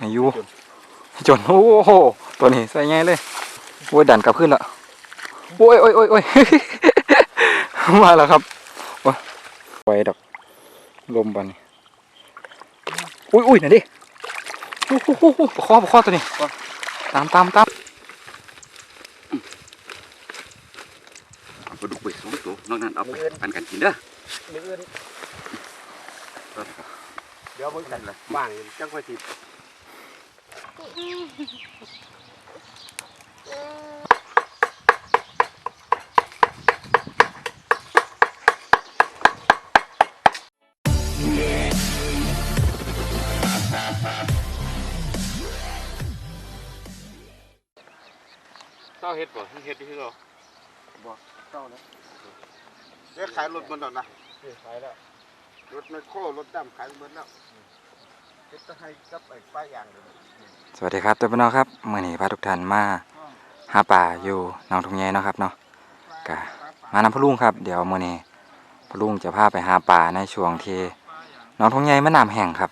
อายุจนโอ้โหตัวนี้ใส่ไงเลยโอ้ยดันกลับขึ้นละโอ้ยโอ้ยโอ้ยโอ้ยมาแล้วครับไว้ดอกลมบันอุ้ยอุ้ยน่ะดิโอ้โหโอ้อตัวนี้ตามตามตามเอาปลาดุกไปสองตัว นอกนั้นเอาไปปันกันกินเด้อ ดี๋ยวเบิ่งกันละบ้างจังค่อยสิเจ้าเฮ็ดบ่เฮ็ดที่เราเจ้านะเรียกขายรถมันดอกนะนี่ขายแล้ว รถแมคโครรถดำขายหมดแล้วเฮ็ดจะให้กับไอ้ป้ายางเลยสวัสดีครับตัวพี่น้องครับเมื่อนี้พาทุกท่านมาหาป่าอยู่หนองทุ่งแยเนาะครับเนาะกะมานำพะลุงครับ เดี๋ยวเมื่อนี้พะลุงจะพาไปหาป่าในช่วงที่หนองทุ่งแยมันน้ำแห้งครับ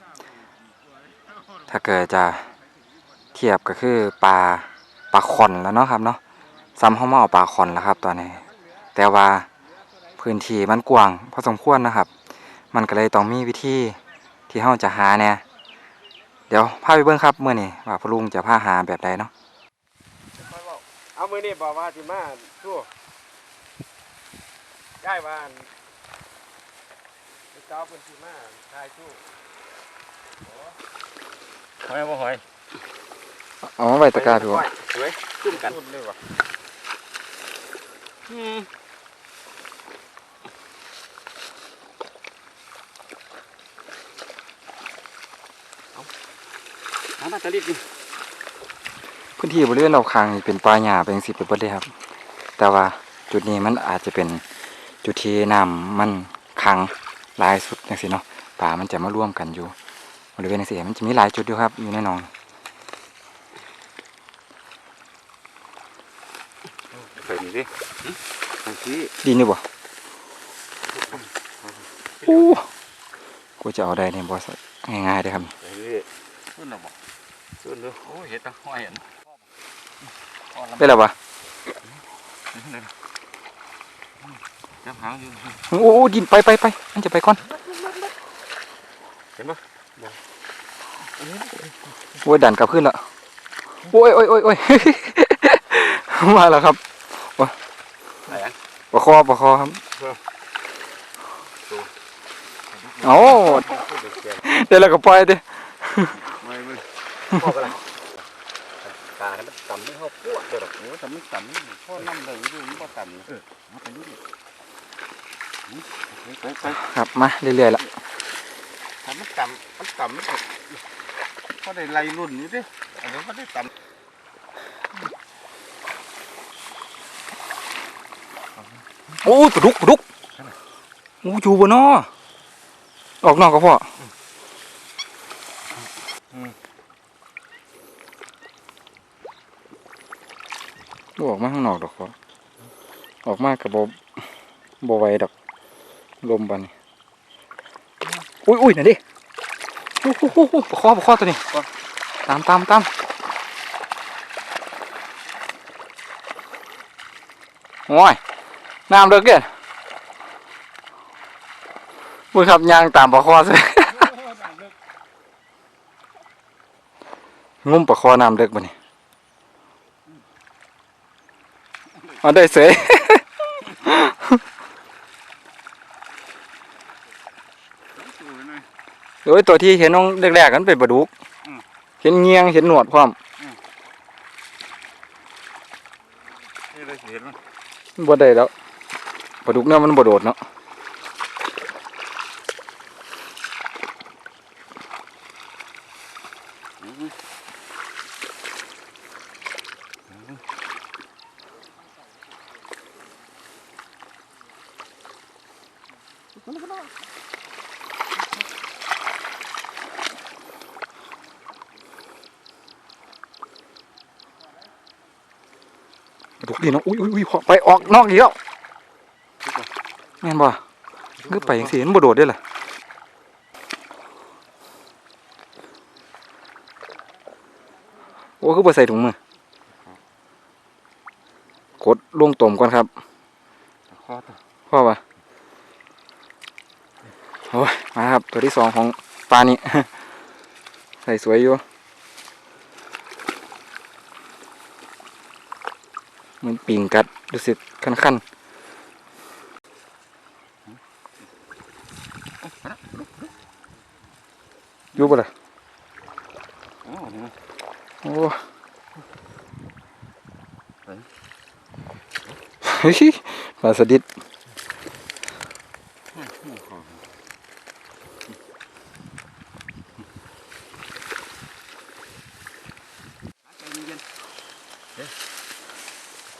ถ้าเกิดจะเทียบก็คือปลาปลาขอนแล้วเนาะครับเนาะซ้ำเขามาเอาปลาขอนแล้วครับตอนนี้ แต่ว่าพื้นที่มันกว้างพอสมควรนะครับ มันก็เลยต้องมีวิธีที่เราจะหาเนี่ยเดี๋ยวพาไปเบิ่งครับเมื่อนี้ว่าพอลุงจะพาหาแบบใดเนาะเอามือนี่บอกว่าสิมาสู้ย้ายบ้านเจ้าเป็นสิมาทายสู้หอยบ่หอยเอามาไว้ตะกร้าพี่วะสวยจุ่มกันสุดเลยว่ะ อืมเอาเอา มาตะลิดนี่พื้นที่บริเวณรอบข้างนี่เป็นป่าหญ้าเป็นสิบเป็นเบิดเลยครับ แต่ว่าจุดนี้มันอาจจะเป็นจุดที่น้ำมันขังหลายสุดจังซี่เนาะป่ามันจะมาร่วมกันอยู่บริเวณจังซี่มันจะมีหลายจุดอยู่ครับอยู่ในหนองไปนี่ดิทางที่ดีนี่บ่โอ้กูจะเอาได้เนี่ยบ่สักง่ายๆเด้อครับ ไปเรื่อยขึ้นแล้วบ่ขึ้น เลยโอ้ยเห็ดตะหอยเห็นได้แล้วปะจับหางอยู่โอ้โอ้ดินไปไปไปมันจะไปก่อนเห็นปะโอ้ยดันกลับขึ้นละโอ้ยโอ้ยโอ้ยโอ้ยมาแล้วครับไหนอะประคอประคอครับโอ้เดี๋ยวเราก็ปล่อยดิ ไม่ไม่บอกกันละตาให้มันต่ำไม่เข้าพวกเด้อดอกโอ้แต่ไม่ต่ำพ่อน้ำเลยดูมันก็ต่ำเออมาไปดูดิไปไปครับมาเรื่อยๆละถ้ามันต่ำมันต่ำมันก็ได้ไล่รุ่นอยู่ดิอันนี้มันได้ต่โอ้ยปลาดุกปลาดุกโอ้อยู่บนนอออกนอกก็พอ บ่ออกมาข้างนอกดอกพอออกมากับบบไหวดอกลมบันอุ้ยอุ้ยน่ะดิโอ้โหโอ้โหประคอประคอตัวนี้ตามตามตามโอ้ยน้ำเลิกเกินมึงขับยางตามปลาคอสิงุ้มปลาคอน้ำเลิกบ่นี่ เอาได้เสยโดยตัวที่เห็นน้องแรกๆกันเป็นปลาดุก เห็นเงียงเห็นหนวดพร้อมำนี่เลยเห็นมันบ่ได้แล้วปลาดุกเนี่ยมันบ่โดดเนาะ นอกอีกแล้วแม่นบ่คือไปอย่างสิมันบ่โดดได้ล่ะโอ้คือบ่ใส่ถุงมือกดลงต่มก่อนครับพ่อปะโอ้ยมาครับตัวที่สองของปลานี่ใส่สวยอยู่ มันปิงกัดรู้สึกคันๆอยู่ปะล่ะโอ้นี่โอ้เฮ้ยปลาสดิด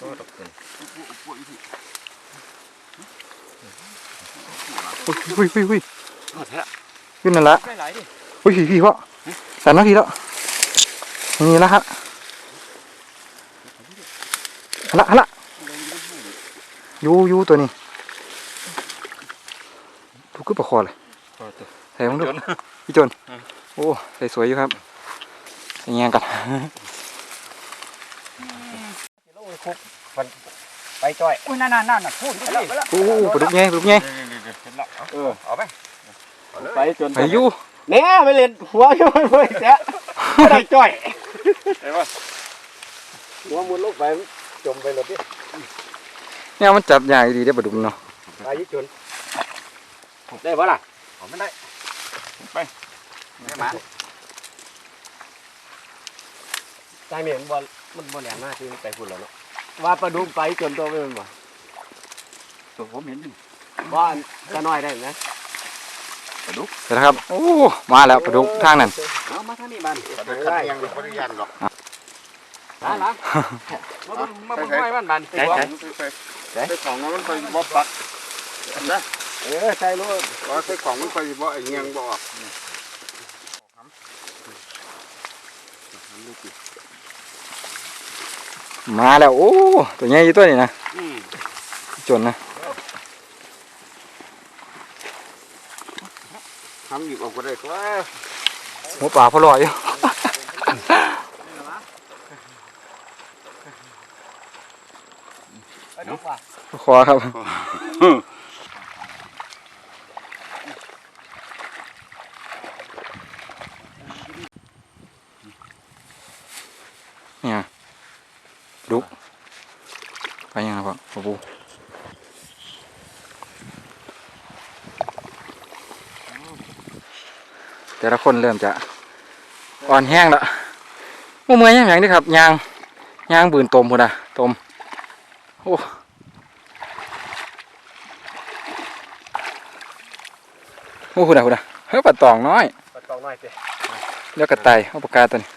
ก็ตกเป็น อุ้ยอุ้ยอุ้ยอุ้ยทอดแท้ขึ้นนั่นละได้หลายดิอุ้ยพี่พี่พ่อสามนาทีแล้วนี่ละฮะฮะละฮะละอยูอยูตัวนี้ถูกขึ้นประคอเลยก็ตัวใส่ของดูพี่จนโอ้ใส่สวยอยู่ครับอย่างเงี้ยกันลงคุกมันไปจ่อยอุ้ยนั่นนั่นนั่นพูดไปแล้วไปแล้วโอ้ปลาดุกไงปลาดุกไง เออเอาไปไปจนไปอยูเนี่ยไม่เล่นหัวยังไม่เลยแจ๊ะไม่ได้จ่อยหัวมุนลงไปจมไปเลยพี่เนี่ยมันจับยากดีได้อปลาดุกเนาะไปยิ่จนได้ปะล่ะไม่ได้ไม่มาใจเหม็นบอลมันบอลแหลมหน้าที่มันไปพุ่นแล้วเนาะว่าปลาดุกไปจนตัวไปมันบ่ตัวผมเห็นอยู่ บ้านจะน้อยได้ไหมเสร็จแล้วครับ โอ้ มาแล้วปลาดุกทางนั้นเอามาท่านี่บ้านเดี๋ยวขัดยังบ่ได้ยันหรอกร้านร้านมาบุญมาบุญไว้บ้านบ้านใส่ใส่ใส่ของมันค่อยบ่ปักนะเออใช่ลูกว่าใส่ของมันค่อยบ่ไอ้เงี้ยงบ่ออกมาแล้ว โอ้ ตัวใหญ่อยู่ตัวนี้นะอืมจนนะ ทำหยิบออกก็ได้ก็ว่าหัวปลาพอลอยอยู่ไปดูว่ะคอครับ เนี่ยดุกไปยังครับพ่อปู แต่ละคนเริ่มจะอ่อนแห้งแล้วมื่อเมื่อยยังไงนี่ครับยางยางบืนตมพุ่นอะตมโอ้โอ้พุ่นอะพุ่นอะเฮ้ยปลาตองน้อยปตองน้อยสิแล้วกระต่ายเอาปากกาตัวนี้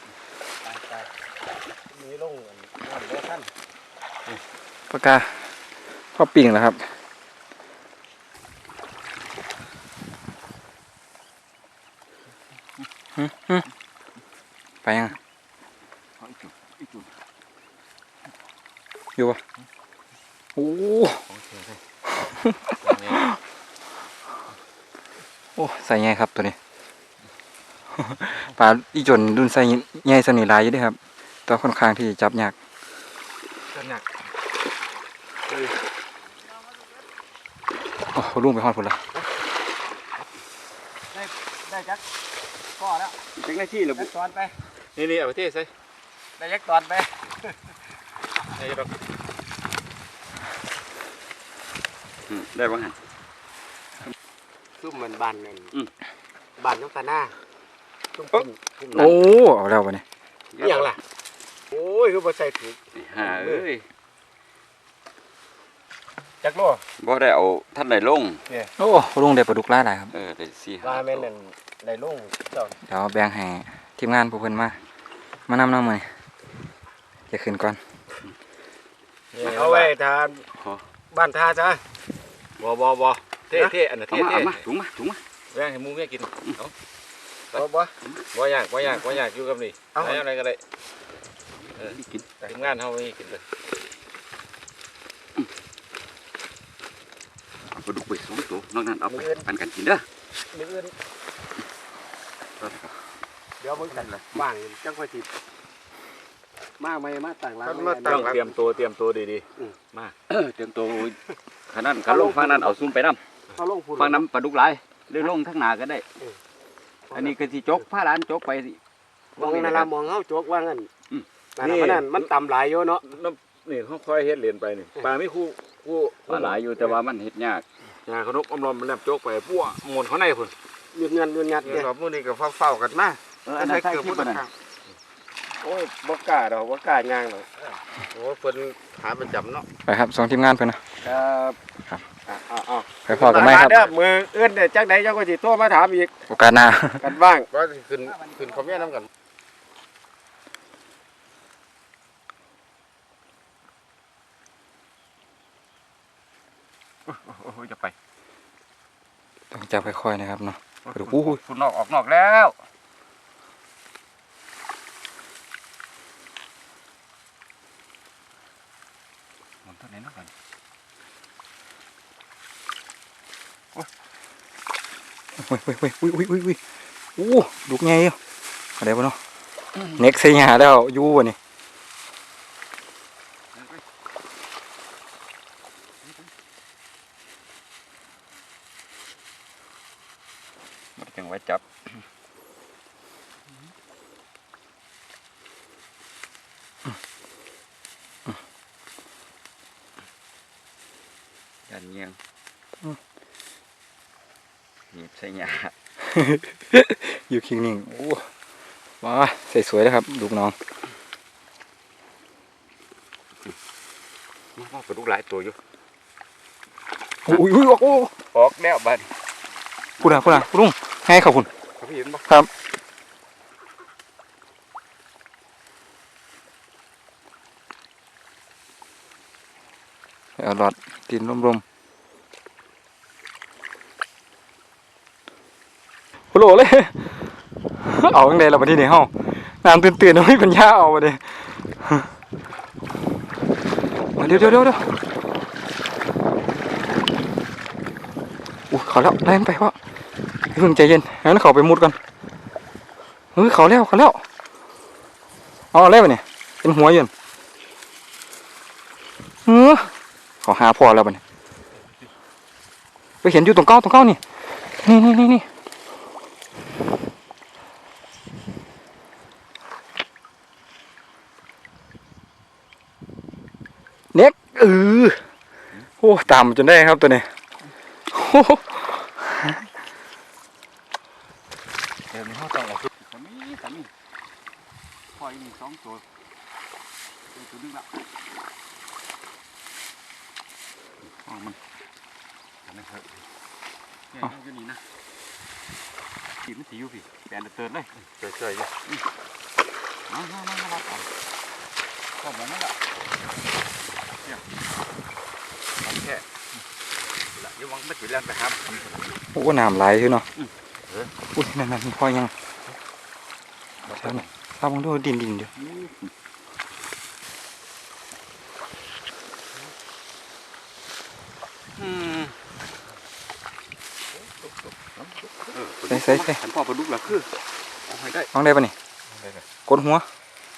ตายตายมีลงน้ำเด้อท่านปากกาพ่อปิ่งแล้วครับหึหึ ไปยังเอาอีกจุดอีกจุดอยู่ปะโอ้โอ้ใส่ไงครับตัวนี้ปลาอีจนรุ่นใส่ใหญ่สนิทหลายอยู่เด้วยครับตัวค่อนข้างที่จับยากจันหนักโอ้ลุงไปฮอดพุ่นละได้จัก ก็แล้วจังหน้าที่ระบุจักตอนไป นี่นี่เอาไปเทใส่ได้จักตอนไปไอ้ดอกอืมได้บ้างหันซุ่มมันบ้านนั่นอืมบ้านน้องตาหน้าซุ่มพุ่มพุ่มนั้โอ้นเอาแล้ววะเนี่ยอหย่างล่ะ โอ้ยคือบ่ใส่ถุงฮ่าเอ้ยจักโลบ่ได้เอาท่านใดลง โอ้ลุงได้ปลาดุกหลายหลายครับ เออได้สี่ห้าว่าแม่นนั่น ได้ลงเจ้าเดี๋ยวแบ่งให้ทีมงานผู้เพิ่นมา มานำน้ำมือจะขึ้นก่อน เอาไว้ทานขอบ้านท่าจ้ะบ่บ่บ่เท่เท่อันนั้นเอาเท่มาเท่เอามาถุงมาถุงมาแบ่งให้หมูเมียกินบ่บ่บ่อยากบ่อยากบ่อยากอยู่กับนี่เอาไหนอะไรก็ได้นี่กินทีมงานเฮามีกินเลยเอาปลาดุกไปสองตัว นอกนั้นเอาไปปันกันกินเด้อ มื้ออื่นเดี๋ยวมึงกันว่างจังค่อยสิมาไม่มาต่างร้านมันมาต่ต้องเตรียมตัวเตรียมตัวดีเออเตรียมตัวขนาดขันลงฟังนั้นเอาซุ่มไปน้เขาลงพูำฟังน้ำปลาดุกหลายหรือลงทั้งหนาก็ได้ อันนี้ก็สิจกผ้าร้านจกไปสิ มองนาลามองเฮาโจกว่างั้นอืม นั่นน่ะมันนั่นมันต่ำหลายอยู่เนาะๆน้ำนี่เขาค่อยเฮ็ดเหรียญไปนี่ปลาไม่คู่คู่ปลาหลายอยู่แต่ว่ามันเฮ็ดยากงาขนกอมลอมมันแลบโจกไปปั้วหมุนเขาในพุ่น ยืนยันยืนยันเดี๋เด้ยวมื้อนี้ก็เฝ้าๆกันมาเอออันนั้นใส่คลิปบ่มันได้น่ะโอ้ยบ่กล้าดอกบ่กล้าย่างดอกโอ้เพิ่นหาประจำเนาะไปครับสองทีมงานเพิ่นนะครับอะอะอะไปพอกันไหมครับเด้อมือเอื้อนเด้อจักใดเจ้าก็สิโทรมาถามอีกโอกาสหน้ากันบ้างว่าสิขึ้นขึ้นคอมเมนต์นํกันโอ้โหจะไป ต้องจับค่อยๆนะครับเนาะ กระดูกอู้หูคุณนอกออกนอกแล้วมันเท่าไหร่นะกันเฮ้ยเฮ้ยเฮ้ยอุ้ยอุ้ยอุ้ยอุ้ยอู้ลูกใหญ่อยู่อะไรบ่เนาะเน็กใส่หญ้าแล้วอยู่บ่นี่ มันจังไว้จับยันเงียงหนีบใส่หยาอยู่คิงนิ่งโอ้ว้าใส่สวยนะครับ ลูกน้องมันก็ดูหลายตัวอยู่อุ้ยอุ้ยโอ้โอ้ออกแล้วบัดพูดนะพูดนะลุง ให้ขอบคุณเขาเห็นบ่ครับเอาหลอดดินรมๆโอ้โหเลย เอาจังไดล่ะบัดนี้นี่เฮาน้ำตื่นๆเฮ้ยปัญญาเอาบัดนี้มาเดี๋ยวเดี๋ยวเดี๋ยวเดี๋ยวอู้เขาแล้วไล่มันไปวะ เพิ่งใจเย็นงั้นเขาไปมุดก่อนเฮ้ยเขาแล้วเขาแล้วเอาอะไรวะเนี่ยเป็นหัวยืนเออเขาหาพอแล้วบัดนี้ไปเห็นอยู่ตรงเก้าตรงเก้านี่นี่นี่นี่นี่เน็กเออโอ้ตามจนได้ครับตัวนี้โอ้โห เดี๋ยวนี้เขาต้องออกสามีสามีปล่ อยมีสองตัวตัวตัวนึงละอ๋อมันอันนี้ครับเนี่ยมันอยู่นี่นะขีดมันสีอยู่พี่แปลนเตือนเลยเฉยๆอยู่มามามามาเอาก็เหมือนนั่นแหละเนี่ยเอาแค่ละอยังวังไม่ติดแล้วไปครับโอ้น้ำไหลคือเนาะอุ้ยนั่นนั่นพอยังใช่ไหม ทราบมึงดูดินดินเดียวอืมใส่ใส่ใส่ขันพ่อปลาดุกละคือเอาให้ได้มองได้ปะนี่กดหัว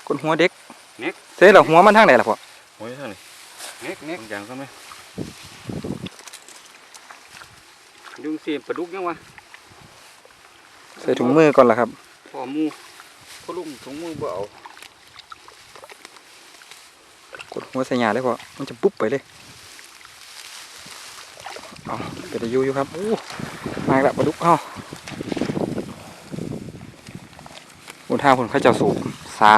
กดหัวเด็กเน็กเซ่เหรอหัวมันทางไหนล่ะพ่อโอ้ยเท่านี้เน็กเน็กบางอย่างก็ไหมยุงเสียมปลาดุกยังวะใส่ถุงมือก่อนล่ะครับพ่อหมู พ่อลุงถุงมือเบากดหัวใส่หยาเลยพอมันจะปุ๊บไปเลยเอาเป็นอายุอยู่ครับอู้มาและปลาดุกเอ้าบนทางผมเขาเจ้าสูบซา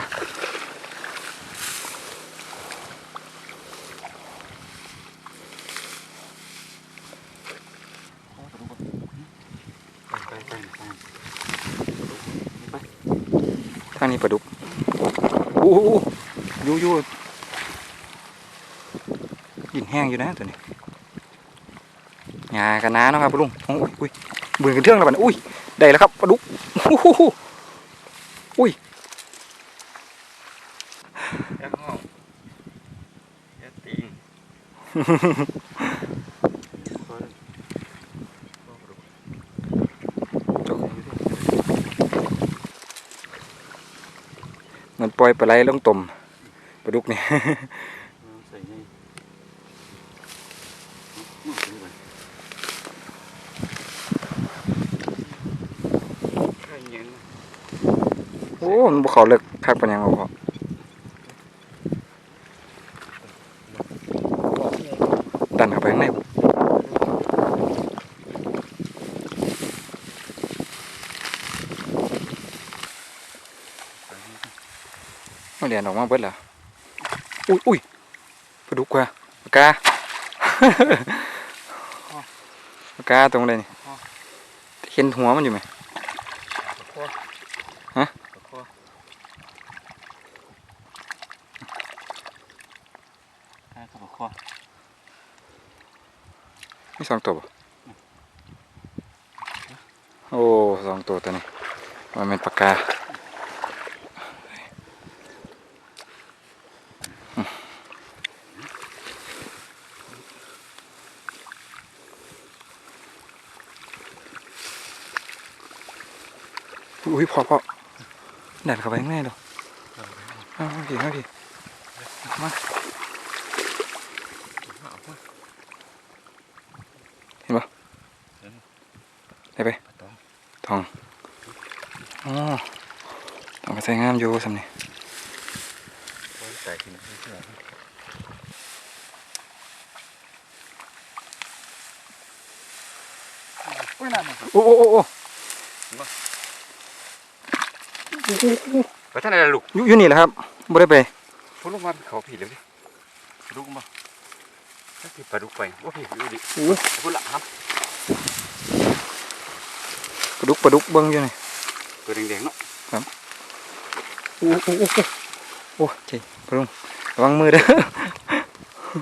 ไปไปไปไป ทางนี้ปลาดุกอู้หูอ ยู่อยู่ดินแห้งอยู่นะตัวนี้หยากันน้าเนาะครับลุงโอ้ยอุ้ยเบื่อกันเทื่องแล้วบัดนี้อุ้ยได้แล้วครับปลาดุกอู้หูยังห้องอย่าติงเหมือนปล่อยปลาไหลลงต่ม ปลาดุกเนี่ใส่ไงอื้อใส่ไปใช่ยังโอ้มันบ่เขาเลิกคักปานหยังบ่พอดันเข้าไปข้างในบ่มันเรียนออกมาเบิดแล้วอุ้ ยอุ้ยปลาดุกว่ะปากกาปากกาตรงเลยนี่เห็นหัวมันอยู่ไหมใช่ครับพ่อมีสองตัวบ่โอ้สองตัวตัวนี้มันเป็นปากกา พอพอดันเข้าไปข้างในดูเอาเอาดิเอาดิมาเห็นปะได้ไปทองอ๋อทองก็ใส่งามอยู่สำนี่ ใส่กินไม่ใช่ อุ้ยนั่นน่ะ โอ้โอ้โอ้โอ้ ไปท่านไหนล่ะลูกอยู่อยู่นี่แหละครับบ่ได้ไปพูดลงมาเขาผีเลยดิปลาดุกมาถ้าสิปลาดุกไปว่าผีอยู่ดิโอ้พูดละครับปลาดุกปลาดุกเบิ่งอยู่นี่ตัวแดงๆเนาะโอ้โอ้โอ้โอ้โอ้เจ๊ปลาดุกระวังมือเด้อ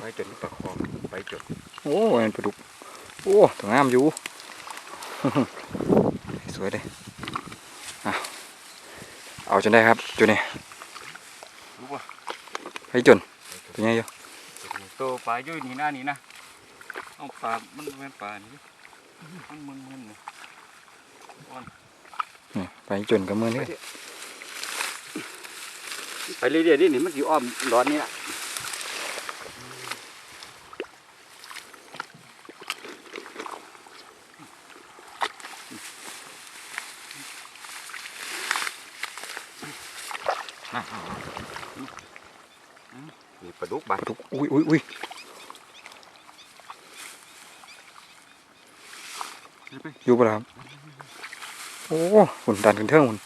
ไปจนปลาคอไปจนโอ้ยปลาดุกโอ้ตัวงามอยู่สวยเลยอะ เอาจนได้ครับจุดนี้รู้ป่ะให้จนตัวใหญ่อยู่ตัวปลาอยู่นี่หน้านี่นะเอาปลามันเป็นปลานี่มันมึนๆนี่นี่ไปจนกับมือนี่ไปเรื่อยๆนี่นี่มันสิอ้อมร้อนนี่ละ นี่ปลาดุกบาปลาดุกอุ้ยอุ้ยอุ้ยอยู่ปะล่ะครับโอ้หุ่นดันขึ้นเทิงหุ่น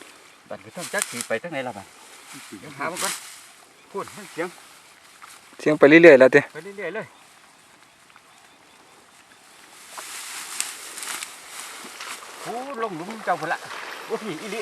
บัดก็ต้องจักสีไปทั้งไหนล่ะบัดเดี๋ยวหามันก่อนพูดเสียงเสียงไปเรื่อยๆแล้วเต้ไปเรื่อยๆเลยโอ้ลงหลุมเจ้าพนละโอ้พี่อีหลิ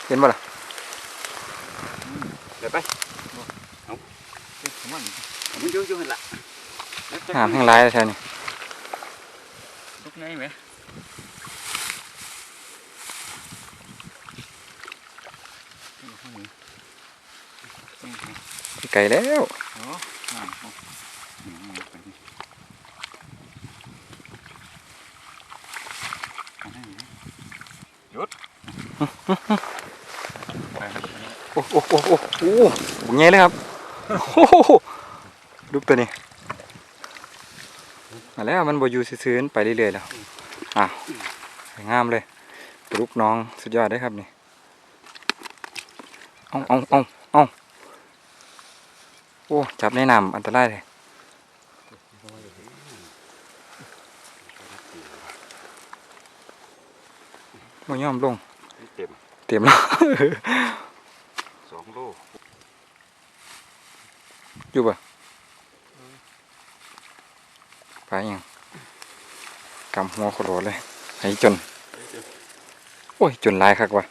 เหรอเอาเอาเอาออกนอกก่อนนี่เห็นปะล่ะเดี๋ยวไปเอาเอ๊ะมันมันอยุ่งยุ่งละหามแห้งร้ายแล้วใช่นี่ลุกไงไหมไกลแล้วโอ้น้ำโอ้อืมไปดิเอาให้ดิหยุดไปครับ โอ้โอ้โอ้โอ้โอ้บุญใหญ่เลยครับโอ้โหดูตัวนี้มาแล้วมันบอยู่ซื่อๆมันไปเรื่อยๆแล้วอ้าวสวยงามเลยปลุกน้องสุดยอดได้ครับนี่เอาเอาเอาเอาโอ้จับในน้ำอันตรายเลยบ่ยอมลง เต็มเต็มแล้ว โลอยู่ป่ะไปยังกำหัวโคโรเลยไอ้จน โอ้ย จนลายคักว่ะ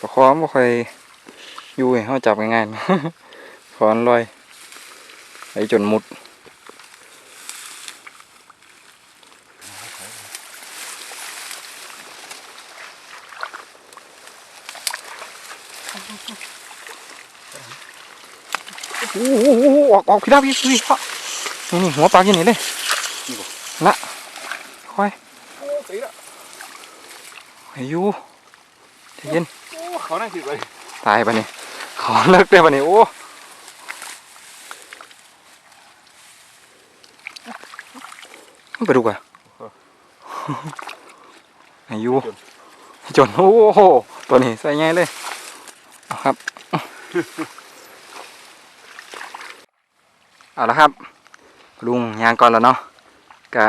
ปลาคอบ่ค่อยอยู่ให้เฮาจับง่ายๆเนาะขอนลอยไปจนมุด โอ้โหออกออกพี่ดาพี่พี่พ่อนี่นี่หัวปลากินนี่เลยละค่อยโอ้ตีละอายุใจเย็นโอ้เขานั่งสิไปตายปะนี่ขอเลิกได้ปะนี่โอ้ไปดูก่อนอายุจนโอ้โหตัวนี้ใส่ไงเลยเอาครับ เอาละครับ ลุงยางก่อนแล้วเนาะกะ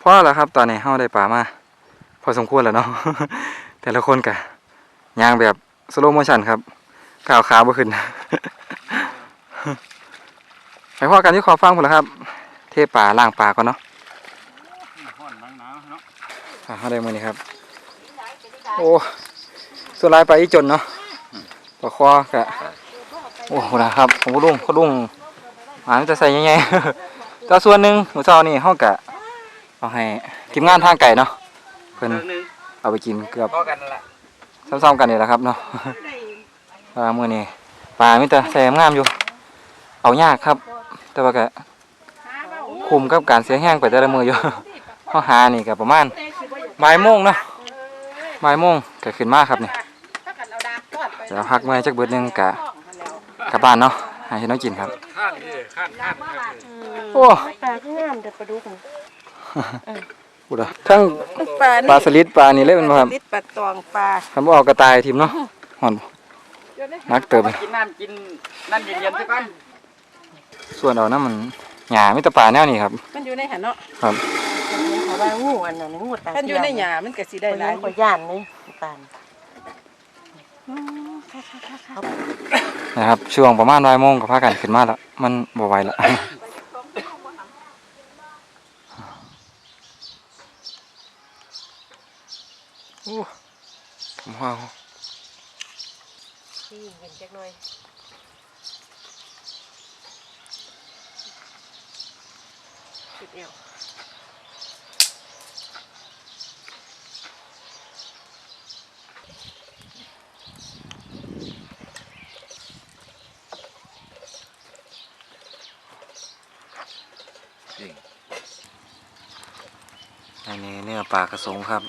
พอแล้วครับตอนนี้เฮาได้ปลามา พอสมควรแล้วเนาะแต่ละคนกะยางแบบสโลโมชันครับก้าวขาวบ่ขึ้นไปพ่อกันที่ขอฟังพุ่นละครับ เทป่าล่างป่าก่อนเนาะห้อนล้างน้ำเนาะอ่าได้มือนี้ครับ โอ้สุดลายไปอีจนเนาะ ปลาคอกะโอ้โหนะครับผมก็ลุงก็ลุงหาจะใส่ยังไงแต่ส่วนหนึ่งหมูเจ้านี่เฮากะเอาให้ทีมงานทางไก่เนาะเพิ่นเรื่อนเอาไปกินเกือบซ้ำๆกันนี่แหละครับเนาะปลาเมื่อนี้ปลามิตรแซมงามอยู่ เอายากครับ แต่ว่าก็คุมกับการเสียแห้งไปแต่ละมืออยู่เขาหานี่ก็ประมาณบ่ายโมงเนาะบ่ายโมงก็ขึ้นมากครับนี่เดี๋ยวพักเมื่อยจักเบิดหนึงกะกลับบ้านเนาะหาให้น้องกินครับ ข้านนี่ข้านข้านครับโอ้ปลาข้างงามเด็ดปลาดุกนี่พูดอะทั้งปลาปลาสลิดปลานี่เล่นบ่ครับลิดปลาตองปลาทำบ่ออกกระต่ายทิมเนาะหอนบ่นักเติบเลยกินน้ำกินนั่นเย็นๆซะก่อนส่วนเอาน้ำมันหญ้ามิตรปลาแนวนี้ครับ มันอยู่ในหันเนาะครับ เขาว่างูอันนั้นงูตามันอยู่ในหญ้ามันก็สิได้หลายกว่าย่านนี่ตาล นะครับ ช่วงประมาณบ่ายโมงก็พากันขึ้นมาแล้ว มันบ่ไหวละโอ้ผมว่าที่เห็นจักหน่อยสุดเอว อันนี้เนื้อปลากระสงครับ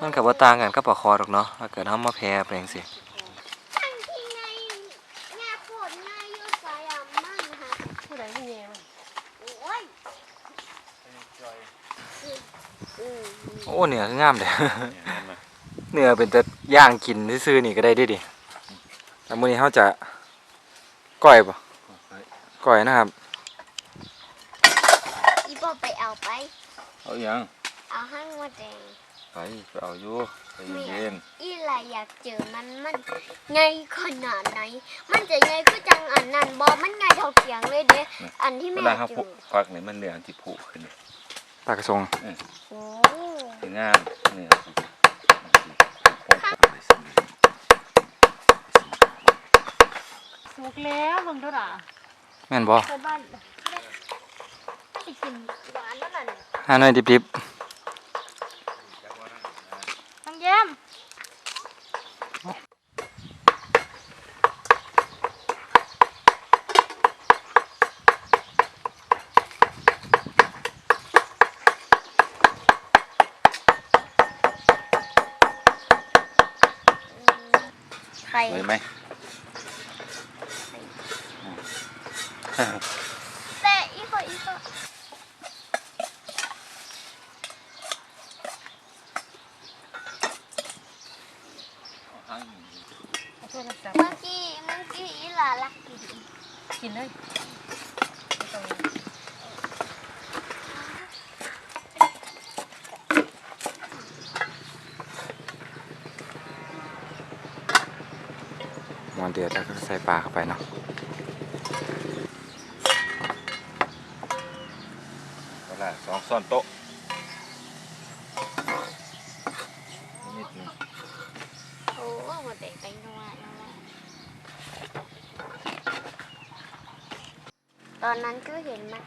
มันกับว่าต่างกันกับปลาคอดอกเนาะถ้าเกิดทำมาแพร่ไปจังซี่ทั้งที่ไงงาโคตรง่ายอยุ่สายอะมั่งค่ะผู้ใดผู้แย่มันโอ้ยอืมโอ้เนื้อคืองามเด้เนื้อเป็นแต่ย่างกินซื่อๆนี่ก็ได้เดิดิแต่มื้อนี้เฮาจะก้อยบ่ ก้อยนะครับอีปอไปเอาไป เอาอย่างเอาห้างมาแดงไปไปเอาอยู่ใจเย็นอีหลายอยากเจอมันมันไงขนาดไหน มันจะไงก็จังอันนั้นบอมันไงเท่าเสียงเลยเด้อันที่เวแม่ลาเขาเจพุอฟักนี่มันเหลืองที่ผุขึ้นปลากระสงโอ้ถึงงามเนี่ยสุกแล้วเบิ่งดูล่ะ แม่นบ่ไปบ้านสิกินหวานแล้วล่ะเนี่ยหาหน่อยดิบน้องแย้มไข่ไว้ไหม แต่อีกอีก โทรศัพท์เมื่อกี้เมื่อกี้อีหลาลักกินกินเลยๆมันเดือดแล้วก็ใส่ปลาเข้าไปเนาะละสองซ้อนโต๊ะนิดหนึง โอ้หมดเด็กไปนัวนัวตอ นนั้นก็เห็นมัน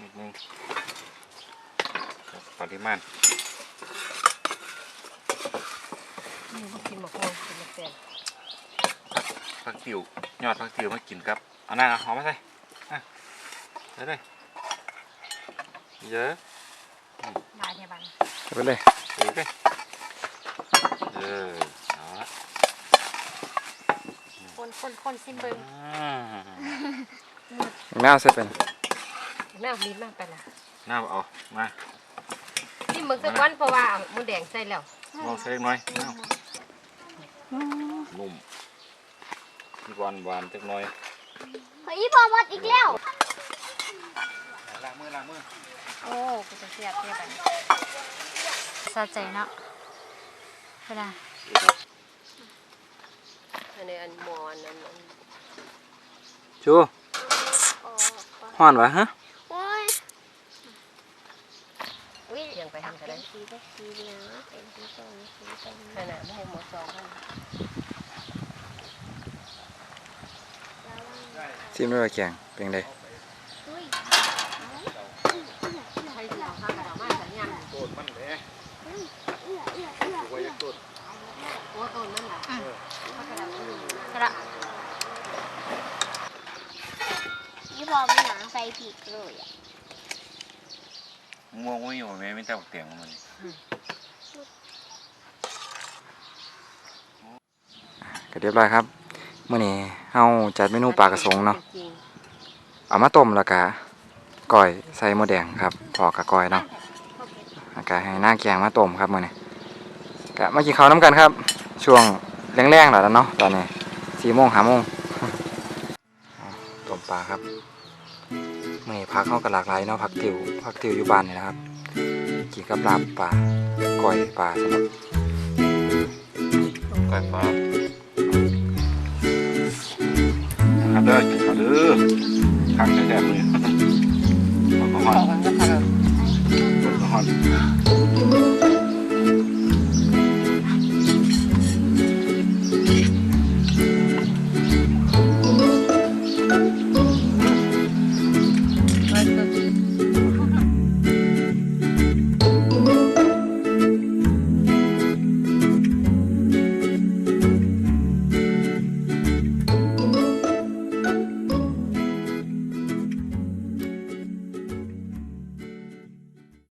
นิดหนึงปริมาณกินหมกม่วงกินหมกแตงผักติ๋วยอดผักติ๋วมากินครับ เอาหน้าเอามาใส่อะใส่เลยเยอะลายเทบันไปเลยใส่เลย เออเอาละคนคนคนซิมเบิงอ่าแมวเสร็จเป็นแม่เอามีดมากไปละหน้าเอามาที่มึงสักวันเพราะว่าเอาหมูแดงใส่แล้วลองใส่เล็กน้อยเอานุ่มหวานหวานๆจักหน่อยเฮ้ยพอหมดอีกแล้ว ล้างมือล้างมือโอ้กูจะเสียบเทียบันสะใจเนาะ เวลาอันนี้อันหมอนอันนั้นชูโอ้ห้อนวะฮะโอ้ยวิเลี้ยงไปทำกันเป็ได้นสีก็สีเหลืองเป็นสีส้มสีส้มขนาดไม่ให้หมดสองพันซิมด้วยแกงเป็นไง อุ้ย ใครจะเอาข้าวกระดาษมาสัญญาณ ต้นมันแหละ เอื้อเอื้อเอื้อ ไว้ยักต้น โอ้ต้นนั่นแหละข้าวกระดาษมันอยู่ กระ นี่พอ มันหนาใส่ผิดเลยอะม่วงไม่อยู่แม่ไม่แต่บักเตียงมันก็เรียบร้อยครับเมื่อนี้เฮาจัดเมนูปลากระสงเนาะเอามาต้มแล้วก็ก้อยใส่หมูแดงครับพอกับก้อยเนาะแล้วก็ให้หน้าแกงมาต้มครับเมื้อนี้ก็มากินข้าวน้ำกันครับ ช่วงแรงๆแล้วเนาะตอนนี้สี่โมงห้าโมงต้มปลาครับ ไม่อพักเข้ากับหลากหลายเนาะพักติวพักติวอยู่บ้านนี่นะครับกินกับลาบปลาก้อยปลาสำหรับก้อยปลาครับเด้อกินข้าวเด้อขังแน่ๆเลยขอบคุณครับขอบคุณครับ